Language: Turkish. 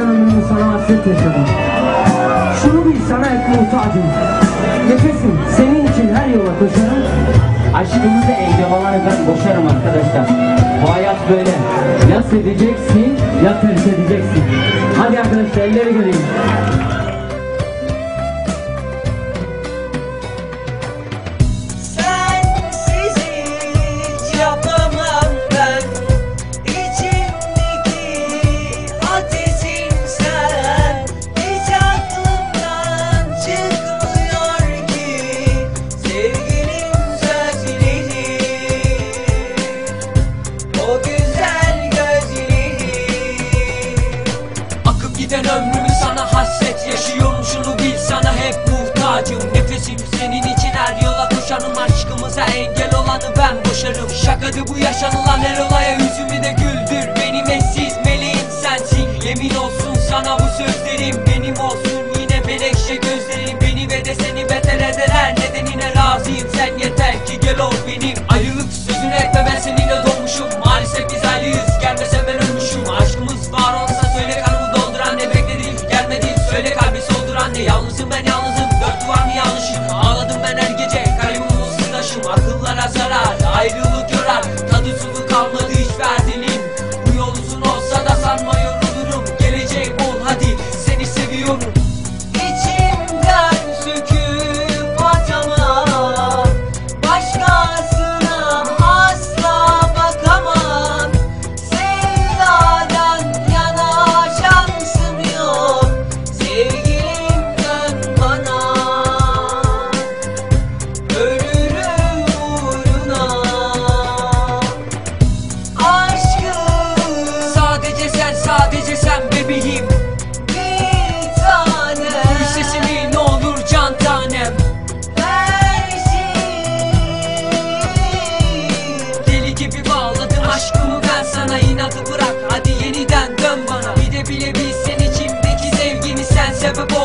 ömrümü sana hasret yaşadım Şunu bil sana hep muhtacım Nefesim senin için her yola koşarım Aşkımızı engel olanı ben boşarım arkadaşlar. Bu hayat böyle. Ya seveceksin ya terk edeceksin. Hadi arkadaşlar elleri göreyim. ben boşanım Şakadı bu yaşanılan her olaya yüzümü de güldür. Benim eşsiz meleğim sensin. Yemin olsun sana bu sözlerim benim olsun. Yine melekşe gözlerim beni ve de seni beter eder her nedenine razıyım Sen yeter ki gel ol benim. Ayrılık sözünü etme ben seninle doğmuşum. Maalesef biz ayrıyız gelmesem ben ölmüşüm. Aşkımız var olan hayatı bırak Hadi yeniden dön bana. Bir de bilebilsen içimdeki sevgimi sen sebep ol